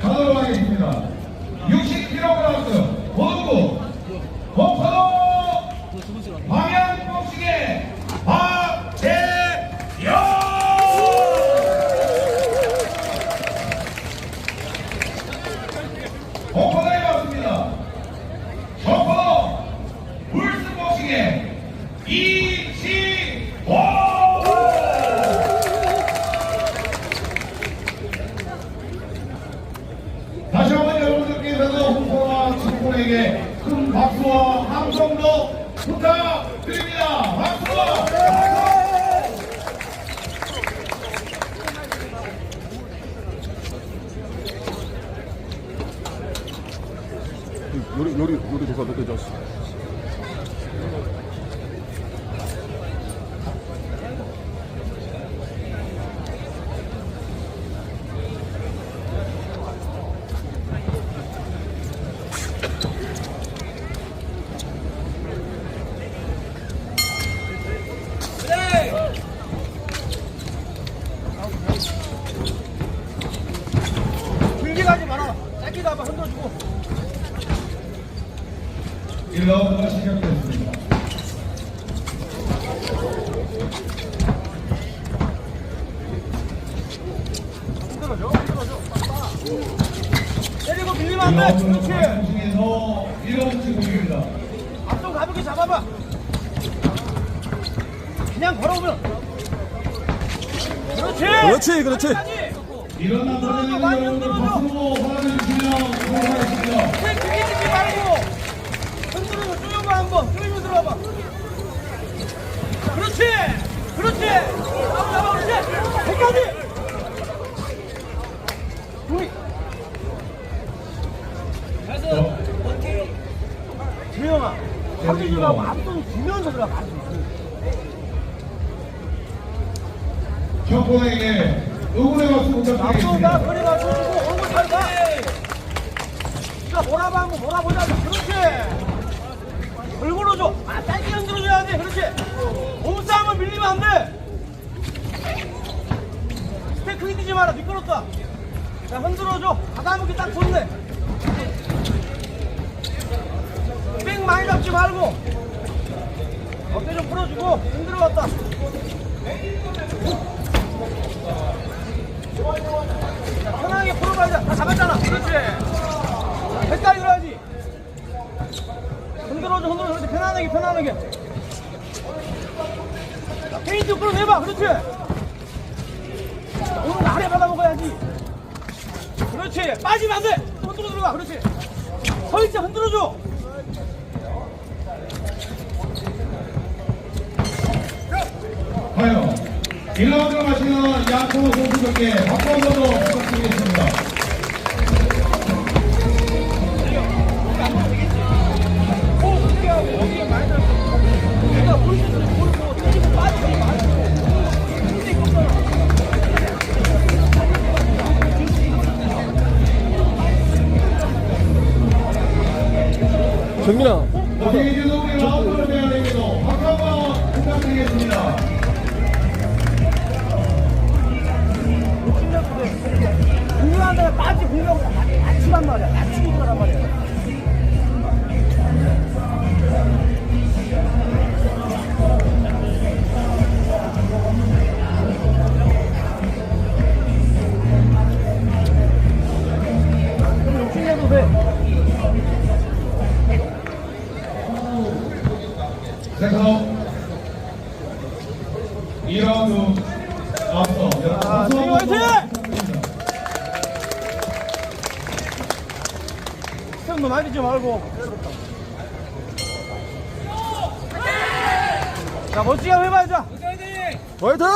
가도록 하겠습니다. 60kg 고등부 목포도 방향복식의 박재영 목포도에 왔습니다. 목포도 물승복식의 이시호 다시 한번 여러분들께서도 홍보와 친구에게 큰 박수와 부탁드립니다. 박수! 요리 요리 요리 조사 몇 개죠? 길 1라운드 그렇지. 중에서 1라운드 지공입니다. 앞좀 가볍게 잡아봐. 그냥 걸어오면. 그렇지. 남자들은 여러분들 박수로 환영해 주시면 감사하겠습니다. 크게 말고. 흔들어서 쪼여봐 한번. 쪼이면 들어가봐. 그렇지. 그렇지. 잡아, 잡아, 그렇지. 끝까지. 우리. 주영아, 확인이라고 앞손 주면서 들어가. 형권에게 응원의 박수 앞손 가, 부탁드리겠습니다. 거리 맞춰주고, 얼굴 잘 가. 니가 몰아봐, 한번 몰아보자. 그렇지. 얼굴로 줘. 아, 짧게 흔들어줘야 돼. 그렇지. 몸싸움은 밀리면 안 돼. 스택 크게 뛰지 마라. 미끄럽다. 자, 흔들어줘. 가다먹기 딱 좋네. 잡지 말고. 어깨 좀 풀어주고, 흔들어 갔다. 자, 편하게 돼. 다 잡았잖아. 그렇지. 헷갈리 들어야지. 흔들어줘, 흔들어줘. 편안하게, 편안하게. 자, 페인트 끌어내봐. 그렇지. 자, 오늘 아래 받아먹어야지. 그렇지. 빠지면 안 돼. 손으로 들어가. 그렇지. 서있자 흔들어줘. 과연 1라운드를 마치는 양코너 선수들께 박수 한번더 부탁드리겠습니다. 오, 그렇 2라운드 앞서 여러분 아, 화이팅! 많이 뛰지 말고. 자, 멋지게 한번 해봐, 자. 화이팅!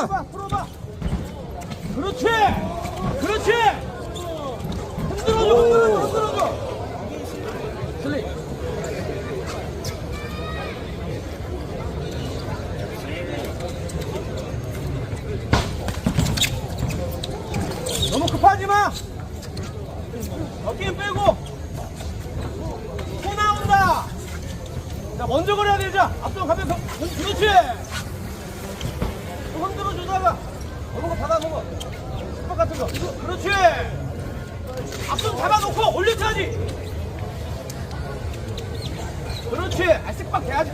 풀어봐, 풀어봐. 그렇지! 그렇지! 흔들어줘, 흔들어줘, 흔들어줘. 슬리. 너무 급하지 마! 어깨 빼고! 코 나온다! 자, 먼저 그래야 되자! 앞선 가면서. 그렇지! 또 흔들어 주다가 거 받아 먹어. 수박 같은 거. 그렇지. 앞손 잡아놓고 올려줘야지. 그렇지. 아, 쓱박 돼야지.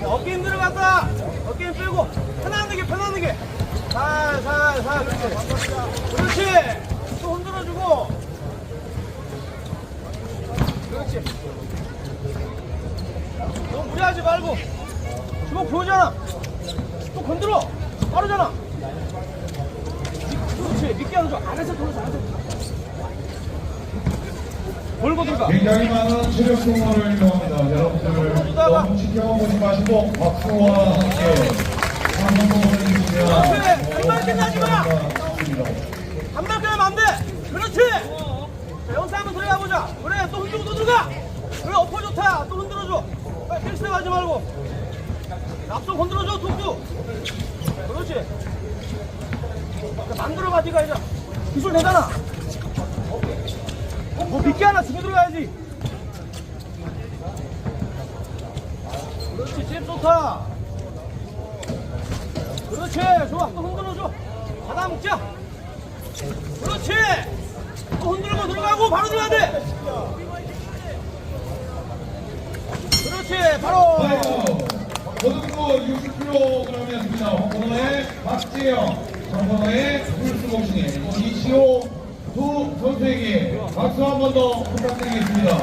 자, 어깨 힘 들어 갔다. 어깨 힘 빼고 편안하게 편안하게. 살 살 살 그렇지. 그렇지. 또 흔들어주고. 그렇지. 무리하지 말고. 주먹 보이잖아. 또 건드려. 빠르잖아. 그렇지. 믿게 하는 줄 안에서 돌려서 안에서. 몰고 들어가. 굉장히 많은 체력 소모를 이용합니다. 여러분들 너무 지켜보지 마시고 박수와 함께 한번 보내주시면 금방 끝나지 마. 한발 끊으면 안 돼. 그렇지. 자, 연사 한번 들어가 보자. 그래, 또 흔들고 또 들어가. 그래, 엎어 좋다. 또 흔들어줘. 필스에 가지 말고. 앞손 건드려줘, 툭툭. 그렇지. 자, 만들어봐, 네가 이제. 기술 되잖아. 뭐 미끼 하나 주고 들어가야지. 그렇지, 잽 좋다. 그렇지, 좋아. 또 흔들어줘. 받아 먹자. 그렇지! 또 흔들고 들어가고 바로 들어가야 돼! 그렇지! 바로! 고등부 60kg이었습니다. 홍콩의 박지영, 정선호의 풀스복싱의 이시호 두 선수에게 박수 한 번 더 부탁드리겠습니다.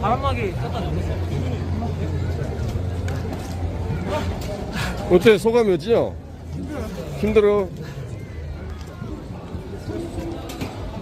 바람막이 줬어. 어때 소감이 어찌냐? 힘들어.